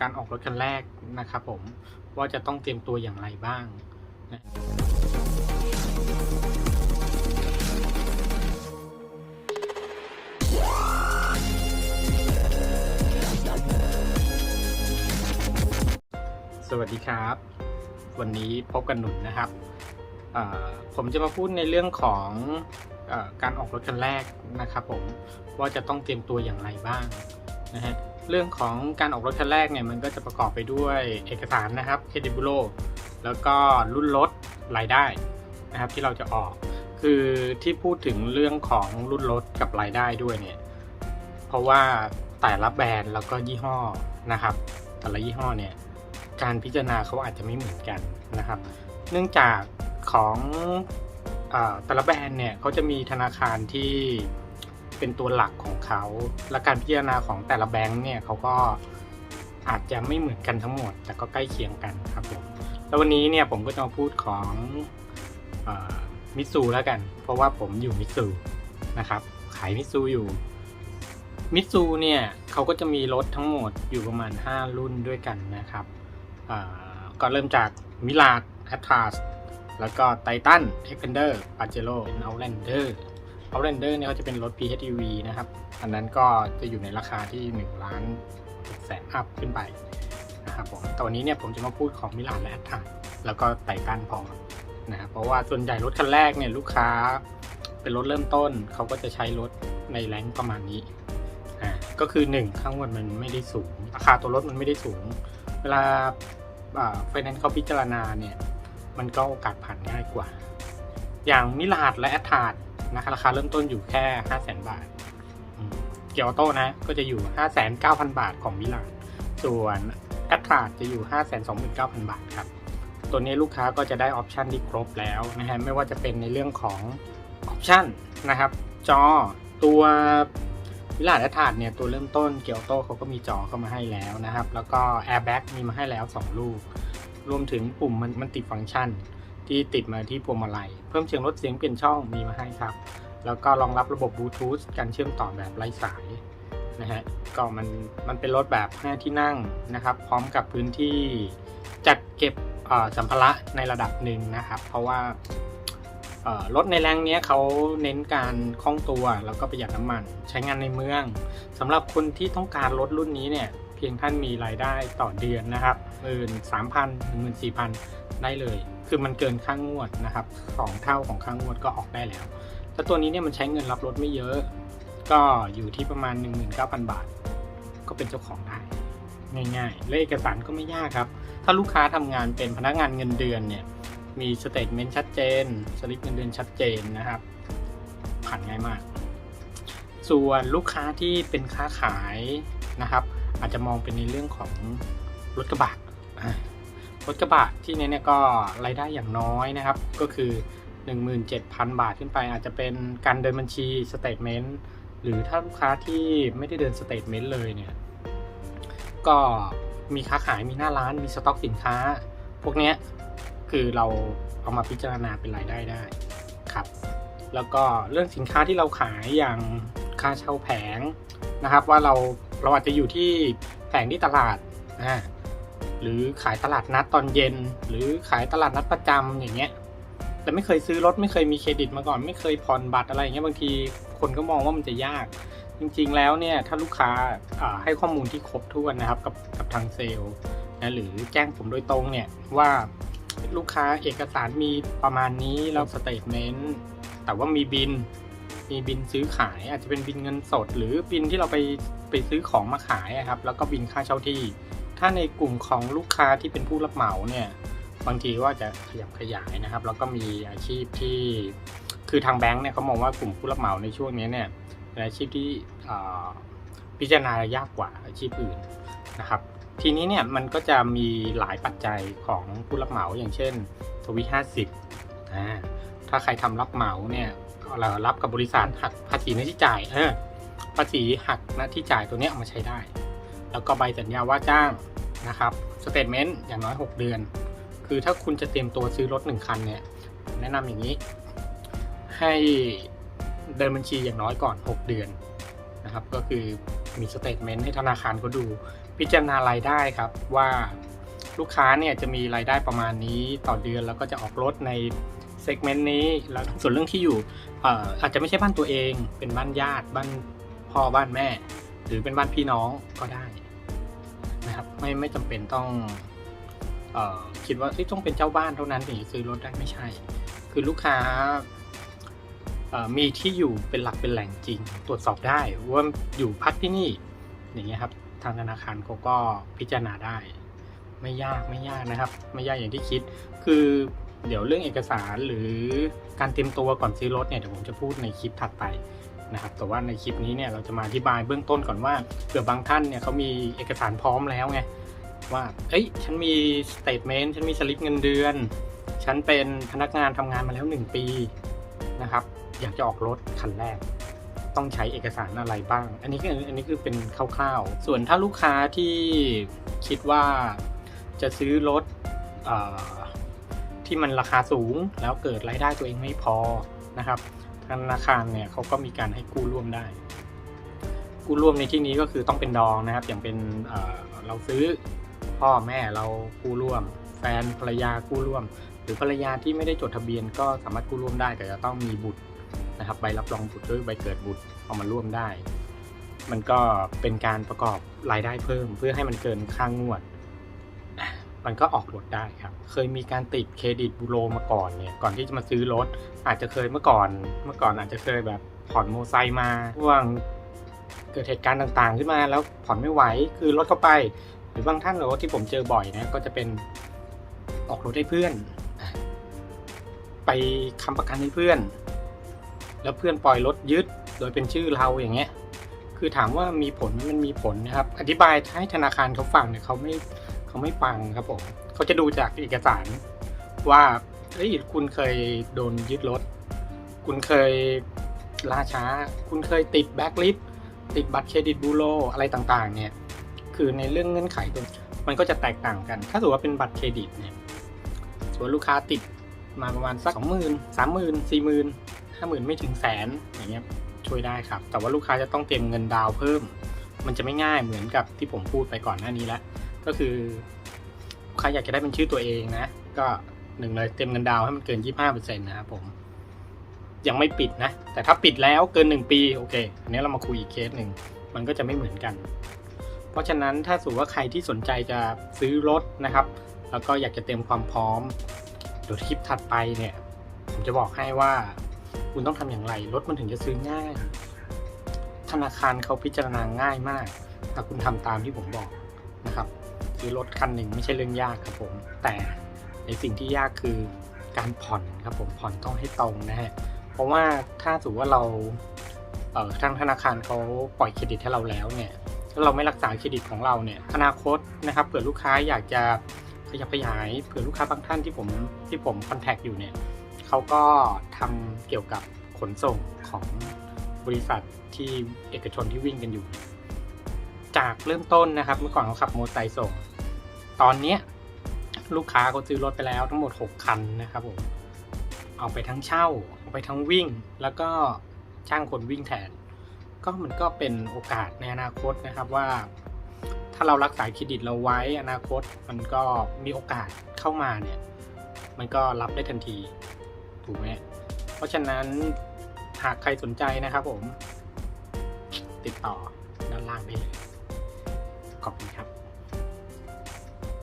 การออกรถคันแรกนะครับผมว่าจะต้องเตรียมตัวอย่างไรบ้างนะสวัสดีครับ วันนี้พบกันหนุนนะครับ ผมจะมาพูดในเรื่องของอการออกรถคันแรกนะครับผมว่าจะต้องเตรียมตัวอย่างไรบ้างนะฮะ เรื่องของการออกรถคันแรกเนี่ยมันก็จะประกอบไปด้วยเอกสารนะครับเครดิตบูโรแล้วก็รุ่นรถรายได้นะครับที่เราจะออก คือที่พูดถึงเรื่องของรุ่นรถกับรายได้ด้วยเนี่ยเพราะว่าแต่ละแบรนด์แล้วก็ยี่ห้อนะครับ แต่ละยี่ห้อเนี่ยการพิจารณาเขาอาจจะไม่เหมือนกันนะครับ เนื่องจากของอแต่ละแบรนด์เนี่ยเขาจะมีธนาคารที่ เป็นตัวหลักของเขา และการพิจารณาของแต่ละแบงค์เนี่ยเขาก็อาจจะไม่เหมือนกันทั้งหมด แต่ก็ใกล้เคียงกันครับผมแล้ววันนี้เนี่ยผมก็จะมาพูดของมิตซูแล้วกัน เพราะว่าผมอยู่มิตซูนะครับ ขายมิตซูอยู่มิตซูเนี่ยเขาก็จะมีรถทั้งหมดอยู่ประมาณ 5 รุ่นด้วยกันนะครับก็เริ่มจากมิลาดแอต a s แล้วก็ไททันเอ็กเพนเดอร์ปาเจโร่เป็นเอาแลนเดอร์ เอาแลนเดอร์เนี่ยเขาจะเป็นรถ PHEV นะครับ อันนั้นก็จะอยู่ในราคาที่ 1 ล้านแสนอัพขึ้นไปนะครับผมแต่วันนี้เนี่ยผมจะมาพูดของมิลานและแอตแล้วก็ไททันพอนะครับเพราะว่าส่วนใหญ่รถคันแรกเนี่ยลูกค้าเป็นรถเริ่มต้นเขาก็จะใช้รถในแรงประมาณนี้อ่าก็คือ 1 ข้างบนมันไม่ได้สูง ราคาตัวรถมันไม่ได้สูง เวลาไฟแนนซ์เขาพิจารณาเนี่ยมันก็โอกาสผ่านง่ายกว่า อย่างมิลาดและแอตทาด นะครับราคาเริ่มต้นอยู่แค่ 5 0 0 0 0 0 บาท เกียวโต้นะก็จะอยู่ 59,000 บาทของมิลาดส่วนแอตทาจะอยู่ 529,000 บาทครับ ตัวนี้ลูกค้าก็จะได้ออปชันที่ครบแล้วนะฮะไม่ว่าจะเป็นในเรื่องของออปชันนะครับ จอตัววิลาดแอทาดเนี่ยตัวเริ่มต้นเกียวโต้เขาก็มีจอเข้ามาให้แล้วนะครับ แล้วก็แอร์แบ็กมีมาให้แล้ว 2 ลูก รวมถึงปุ่มมันมันติดฟังก์ชัน ที่ติดมาที่พวงมาลัย เพิ่มเสียงลดเสียงเปลี่ยนช่องมีมาให้ครับ แล้วก็รองรับระบบบลูทูธการเชื่อมต่อแบบไร้สายนะฮะก็มันมันเป็นรถแบบ5ที่นั่งนะครับ พร้อมกับพื้นที่จัดเก็บอ่อสัมภาระในระดับหนึ่งนะครับ เพราะว่ารถในแรงนี้เขาเน้นการคล่องตัวแล้วก็ประหยัดน้ำมัน ใช้งานในเมืองสำหรับคนที่ต้องการรถรุ่นนี้เนี่ย พียงท่านมีรายได้ต่อเดือนนะครับหมื่นสามพันหนึ่งหมื่นสี่พันได้เลย คือมันเกินค่างงวดนะครับสองเท่าของค่างวดก็ออกได้แล้วแต่ตัวนี้เนี่ยมันใช้เงินรับรถไม่เยอะ ก็อยู่ที่ประมาณ 19,000 บาท ก็เป็นเจ้าของได้ง่ายๆและเอกสารก็ไม่ยากครับ ถ้าลูกค้าทำงานเป็นพนักงานเงินเดือนเนี่ยมีสเตทเมนต์ชัดเจน สลิปเงินเดือนชัดเจนนะครับ ผ่านง่ายมาก ส่วนลูกค้าที่เป็นค้าขายนะครับ อาจจะมองเป็นในเรื่องของรถกระบะอ่ารถกระบะที่นี้เนี่ยก็รายได้อย่างน้อยนะครับ ก็คือ 17,000 บาทขึ้นไป อาจจะเป็นการเดินบัญชีสเตทเมนต์หรือถ้าลูกค้าที่ไม่ได้เดินสเตทเมนต์เลยเนี่ยก็มีค้าขายมีหน้าร้านมีสต็อกสินค้า พวกเนี้ยคือเราเอามาพิจารณาเป็นรายได้ได้ครับ แล้วก็เรื่องสินค้าที่เราขายอย่างค่าเช่าแผงนะครับ ว่าเรา เราอาจจะอยู่ที่แผงที่ตลาดอ่าหรือขายตลาดนัดตอนเย็น หรือขายตลาดนัดประจำอย่างเงี้ยแต่ไม่เคยซื้อรถไม่เคยมีเครดิตมาก่อน ไม่เคยผ่อนบัตรอะไรอย่างเงี้ยบางทีคนก็มองว่ามันจะยาก จริงๆแล้วเนี่ยถ้าลูกค้าาให้ข้อมูลที่ครบถ้วนนะครับกับกับทางเซลล์นะหรือแจ้งผมโดยตรงเนี่ยว่าลูกค้าเอกสารมีประมาณนี้แล้วสเตทเมนต์แต่ว่ามีบิน มีบินซื้อขายอาจจะเป็นบินเงินสด หรือบินที่เราไป ไปซื้อของมาขายอะครับ แล้วก็บินค่าเช่าที่ ถ้าในกลุ่มของลูกค้าที่เป็นผู้รับเหมาเนี่ยบางทีก็อาจะขยับขยายนะครับ แล้วก็มีอาชีพที่คือทางแบงค์เนี่ยเขามองว่ากลุ่มผู้รับเหมาในช่วงนี้เนี่ยเป็นอาชีพที่พิจารณายากกว่าอาชีพอื่นนะครับ ทีนี้เนี่ยมันก็จะมีหลายปัจจัยของผู้รับเหมาอย่างเช่นทวีห้าสิบถ้าใครทำรับเหมาเนี่ยเรารับกับบริษัทหักภาษีหน้าที่จ่ายเออ ภาษีหักหน้าที่จ่ายตัวนี้เอามาใช้ได้ แล้วก็ใบสัญญาว่าจ้างนะครับสเตทเมนต์อย่างน้อย 6 เดือน คือถ้าคุณจะเตรียมตัวซื้อรถ 1 คันเนี่ย แนะนำอย่างนี้ ให้เดินบัญชีอย่างน้อยก่อน 6 เดือนนะครับ ก็คือมีสเตทเมนต์ให้ธนาคารเขาดู พิจารณารายได้ครับว่าลูกค้าเนี่ยจะมีรายได้ประมาณนี้ต่อเดือนแล้วก็จะออกรถในเซกเมนต์นี้แล้วส่วนเรื่องที่อยู่อออาจจะไม่ใช่บ้านตัวเองเป็นบ้านญาติบ้าน พ่อบ้านแม่ หรือเป็นบ้านพี่น้องก็ได้นะครับ ไม่ไม่จำเป็นต้องออคิดว่าต้องเป็นเจ้าบ้านเท่านั้นถึงจะซื้อรถได้ไม่ใช่ คือลูกค้ามีที่อยู่เป็นหลักเป็นแหล่งจริง ตรวจสอบได้ว่าอยู่พักที่นี่อย่างเงี้ยครับทางธนาคารเขาก็พิจารณาได้ ไม่ยากไม่ยากนะครับ ไม่ยากอย่างที่คิด คือเดี๋ยวเรื่องเอกสารหรือการเตรียมตัวก่อนซื้อรถเนี่ยเดี๋ยวผมจะพูดในคลิปถัดไป นะครับแต่ว่าในคลิปนี้เนี่ยเราจะมาอธิบายเบื้องต้นก่อนว่าเผื่อบางท่านเนี่ยเขามีเอกสารพร้อมแล้วไงว่าเอ้ยฉันมีสเตทเมนต์ฉันมีสลิปเงินเดือน ฉันเป็นพนักงานทำงานมาแล้ว 1 ปีนะครับอยากจะออกรถคันแรก ต้องใช้เอกสารอะไรบ้าง อันนี้คืออันนี้คือเป็นคร่าวๆ ส่วนถ้าลูกค้าที่คิดว่าจะซื้อรถอที่มันราคาสูงแล้วเกิดรายได้ตัวเองไม่พอนะครับ ธนาคารเนี่ยเขาก็มีการให้กู้ร่วมได้ กู้ร่วมในที่นี้ก็คือต้องเป็นดองนะครับ อย่างเป็นเเราซื้อพ่อแม่เรากู้ร่วม แฟนภรรยากู้ร่วม หรือภรรยาที่ไม่ได้จดทะเบียนก็สามารถกู้ร่วมได้แต่จะต้องมีบุตรนะครับใบรับรองบุตรหรือใบเกิดบุตรเอามาร่วมได้ มันก็เป็นการประกอบรายได้เพิ่ม เพื่อให้มันเกินค่างวด มันก็ออกรถได้ครับ เคยมีการติดเครดิตบูโรมาก่อนเนี่ย ก่อนที่จะมาซื้อรถ อาจจะเคยเมื่อก่อน เมื่อก่อนอาจจะเคยแบบผ่อนโมไซค์มาช่วงเกิดเหตุการณ์ต่างๆ ขึ้นมาแล้วผ่อนไม่ไหว คือรถเข้าไป หรือบางท่านรถที่ผมเจอบ่อยนะก็จะเป็นออกรถให้เพื่อน ไปค้ำประกันให้เพื่อน แล้วเพื่อนปล่อยรถยึด โดยเป็นชื่อเราอย่างเงี้ย คือถามว่ามีผลมมันมีผลนะครับ อธิบายให้ธนาคารเขาฟังเนี่ยเขาไม่ เขาไม่ฟังครับผมเขาจะดูจากเอกสารว่าเฮ้ยคุณเคยโดนยึดรถ คุณเคยล่าช้า คุณเคยติดแบ็กลิสติดบัตรเครดิตบูโรอะไรต่างๆ เนี่ย คือในเรื่องเงื่อนไขตัวมันก็จะแตกต่างกัน ถ้าสมมติว่าเป็นบัตรเครดิตเนี่ยสมมติลูกค้าติดมาประมาณสักสองหมื่นสามหมื่นสี่หมื่นห้าหมื่นไม่ถึงแสนอย่างเงี้ยช่วยได้ครับ แต่ว่าลูกค้าจะต้องเตรียมเงินดาวเพิ่ม มันจะไม่ง่ายเหมือนกับที่ผมพูดไปก่อนหน้านี้แล้ว ก็คือลูกค้าอยากจะได้เป็นชื่อตัวเองนะ ก็หนึ่งเลยเตรียมเงินดาวให้มันเกินยี่ห้าเปอร์เซ็นต์นะครับผม ยังไม่ปิดนะ แต่ถ้าปิดแล้วเกินหนึ่งปี โอเค อันนี้เรามาคุยอีกเคสหนึ่ง มันก็จะไม่เหมือนกัน เพราะฉะนั้นถ้าสมมติว่าใครที่สนใจจะซื้อรถนะครับ แล้วก็อยากจะเตรียมความพร้อมเดี๋ยวคลิปถัดไปเนี่ย ผมจะบอกให้ว่าคุณต้องทำอย่างไรรถมันถึงจะซื้อง่าย ธนาคารเขาพิจารณาง่ายมาก ถ้าคุณทำตามที่ผมบอกนะครับ ซื้อรถคันหนึ่งไม่ใช่เรื่องยากครับผม แต่ในสิ่งที่ยากคือการผ่อนครับผมผ่อนต้องให้ตรงนะฮะเพราะว่าถ้าสมมติว่าเราเออทางธนาคารเขาปล่อยเครดิตให้เราแล้วเนี่ยถ้าเราไม่รักษาเครดิตของเราเนี่ยอนาคตนะครับเผื่อลูกค้าอยากจะขยับขยายเผื่อลูกค้าบางท่านที่ผมที่ผมคอนแทคอยู่เนี่ยเขาก็ทำเกี่ยวกับขนส่งของบริษัทที่เอกชนที่วิ่งกันอยู่ จากเริ่มต้นนะครับ เมื่อก่อนเขาขับมอเตอร์ไซค์ส่ง ตอนเนี้ยลูกค้าเขาซื้อรถไปแล้วทั้งหมด 6 คันนะครับผมเอาไปทั้งเช่า เอาไปทั้งวิ่ง แล้วก็จ้างคนวิ่งแทน ก็มันก็เป็นโอกาสในอนาคตนะครับว่า ถ้าเรารักษาเครดิตเราไว้อนาคตมันก็มีโอกาสเข้ามาเนี่ย มันก็รับได้ทันทีถูกไหมเพราะฉะนั้นหากใครสนใจนะครับผม ติดต่อด้านล่างได้เลยขอบคุณครับ